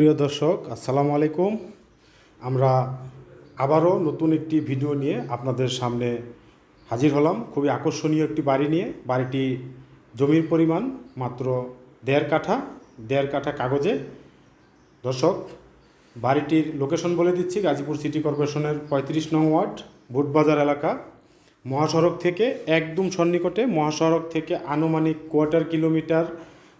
প্রিয় দর্শক, আসসালামু আলাইকুম। আমরা আবারও নতুন একটি ভিডিও নিয়ে আপনাদের সামনে হাজির হলাম। খুবই আকর্ষণীয় একটি বাড়ি নিয়ে। বাড়িটি জমির পরিমাণ মাত্র দেড় কাঠা দেড় কাঠা কাগজে। দর্শক, বাড়িটির লোকেশন বলে দিচ্ছি, গাজীপুর সিটি কর্পোরেশনের পঁয়ত্রিশ নং ওয়ার্ড, বুটবাজার এলাকা। মহাসড়ক থেকে একদম সন্নিকটে, মহাসড়ক থেকে আনুমানিক কোয়ার্টার কিলোমিটার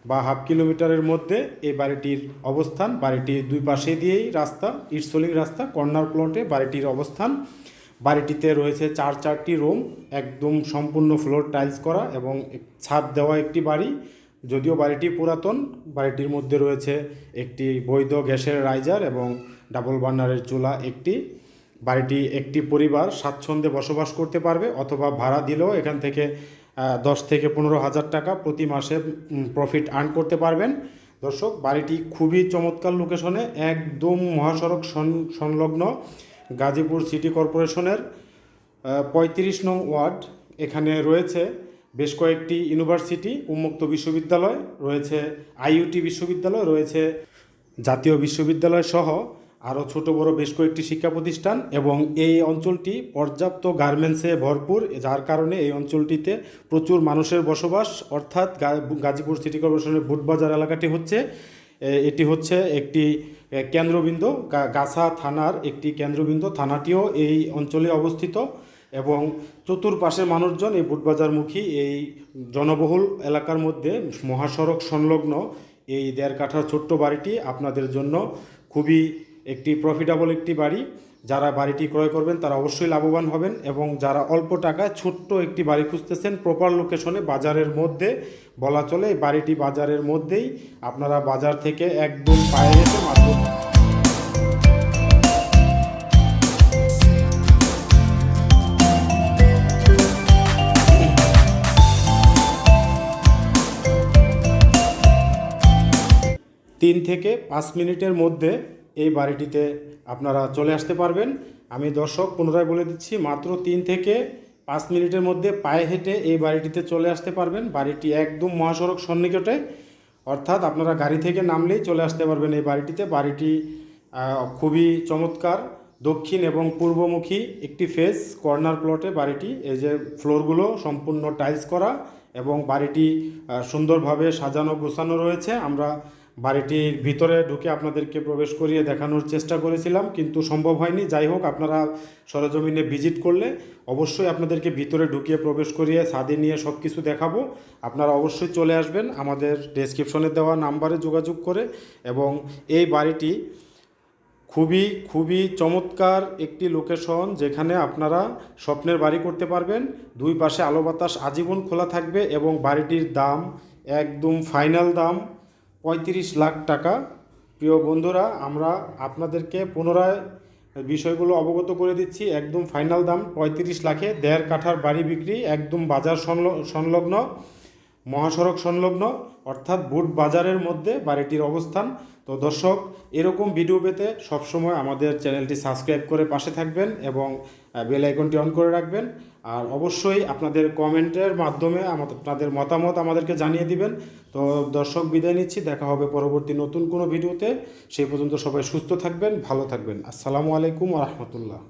বা হাফ কিলোমিটারের মধ্যে এই বাড়িটির অবস্থান, বাড়িটির দুই পাশে দিয়েই রাস্তা ইটসলিং রাস্তা, কর্নার প্লটে বাড়িটির অবস্থান। বাড়িটিতে রয়েছে চার চারটি রুম, একদম সম্পূর্ণ ফ্লোর টাইলস করা এবং ছাদ দেওয়া একটি বাড়ি। যদিও বাড়িটি পুরাতন, বাড়িটির মধ্যে রয়েছে একটি বৈধ গ্যাসের রাইজার এবং ডাবল বার্নারের চুলা একটি। বাড়িটি একটি পরিবার স্বাচ্ছন্দ্যে বসবাস করতে পারবে অথবা ভাড়া দিলেও এখান থেকে দশ থেকে পনেরো হাজার টাকা প্রতি মাসে প্রফিট আর্ন করতে পারবেন। দর্শক, বাড়িটি খুবই চমৎকার লোকেশনে একদম মহাসড়ক সংলগ্ন গাজীপুর সিটি কর্পোরেশনের পঁয়ত্রিশ নং ওয়ার্ড এখানে রয়েছে। বেশ কয়েকটি ইউনিভার্সিটি উন্মুক্ত বিশ্ববিদ্যালয় রয়েছে আইইউটি বিশ্ববিদ্যালয় রয়েছে, জাতীয় বিশ্ববিদ্যালয় সহ আরও ছোট বড় বেশ কয়েকটি শিক্ষা প্রতিষ্ঠান এবং এই অঞ্চলটি পর্যাপ্ত গার্মেন্টসে ভরপুর, যার কারণে এই অঞ্চলটিতে প্রচুর মানুষের বসবাস, অর্থাৎ গাজীপুর সিটি কর্পোরেশনের বুটবাজার এলাকাটি হচ্ছে এটি হচ্ছে একটি কেন্দ্রবিন্দু। গাছা থানার একটি কেন্দ্রবিন্দু, থানাটিও এই অঞ্চলে অবস্থিত এবং চতুর্পাশের মানুষজন এই বুটবাজারমুখী এই জনবহুল এলাকার মধ্যে মহাসড়ক সংলগ্ন এই দেড় কাঠার ছোট্ট বাড়িটি আপনাদের জন্য খুবই একটি প্রফিটেবল একটি বাড়ি। যারা বাড়িটি ক্রয় করবেন, তারা অবশ্যই লাভবান হবেন এবং যারা অল্প টাকায় ছোট্ট একটি বাড়ি খুঁজতেছেন প্রপার লোকেশনে বাজারের মধ্যে বলা চলে, এই বাড়িটি বাজারের মধ্যেই আপনারা বাজার থেকে একদম পায়ে এসে মাত্র তিন থেকে পাঁচ মিনিটের মধ্যে এই বাড়িটিতে আপনারা চলে আসতে পারবেন। আমি দর্শক পুনরায় বলে দিচ্ছি, মাত্র তিন থেকে পাঁচ মিনিটের মধ্যে পায়ে হেঁটে এই বাড়িটিতে চলে আসতে পারবেন। বাড়িটি একদম মহাসড়ক সন্নিকটে। অর্থাৎ আপনারা গাড়ি থেকে নামলেই চলে আসতে পারবেন এই বাড়িটিতে। বাড়িটি খুবই চমৎকার। দক্ষিণ এবং পূর্বমুখী একটি ফেস কর্নার প্লটে বাড়িটি। এই যে ফ্লোরগুলো সম্পূর্ণ টাইলস করা এবং বাড়িটি সুন্দরভাবে সাজানো গোছানো রয়েছে। আমরা বাড়িটির ভিতরে ঢুকে আপনাদেরকে প্রবেশ করিয়ে দেখানোর চেষ্টা করেছিলাম, কিন্তু সম্ভব হয়নি। যাই হোক, আপনারা সরজমিনে ভিজিট করলে অবশ্যই আপনাদেরকে ভিতরে ঢুকিয়ে প্রবেশ করিয়ে ছাদে নিয়ে সব কিছু দেখাবো। আপনারা অবশ্যই চলে আসবেন। আমাদের ডেসক্রিপশনে দেওয়া নাম্বারে যোগাযোগ করে এবং এই বাড়িটি খুবই খুবই চমৎকার একটি লোকেশন যেখানে আপনারা স্বপ্নের বাড়ি করতে পারবেন। দুই পাশে আলো বাতাস আজীবন খোলা থাকবে এবং বাড়িটির দাম একদম ফাইনাল দাম। পঁয়ত্রিশ লাখ টাকা। প্রিয় বন্ধুরা, আমরা আপনাদেরকে পুনরায় বিষয়গুলো অবগত করে দিচ্ছি। একদম ফাইনাল দাম, পঁয়ত্রিশ লাখে দেড় কাঠার বাড়ি বিক্রি, একদম বাজার সংলগ্ন। মহাসড়ক সংলগ্ন, অর্থাৎ বুট বাজারের মধ্যে বাড়িটির অবস্থান। তো দর্শক, এরকম ভিডিও পেতে সবসময় আমাদের চ্যানেলটি সাবস্ক্রাইব করে পাশে থাকবেন এবং বেল আইকনটি অন করে রাখবেন। আর অবশ্যই আপনাদের কমেন্টের মাধ্যমে আপনাদের মতামত আমাদেরকে জানিয়ে দিবেন। তো দর্শক, বিদায় নিচ্ছি। দেখা হবে পরবর্তী নতুন কোনো ভিডিওতে সেই পর্যন্ত সবাই সুস্থ থাকবেন, ভালো থাকবেন। আসসালামু আলাইকুম রহমতুল্লাহ।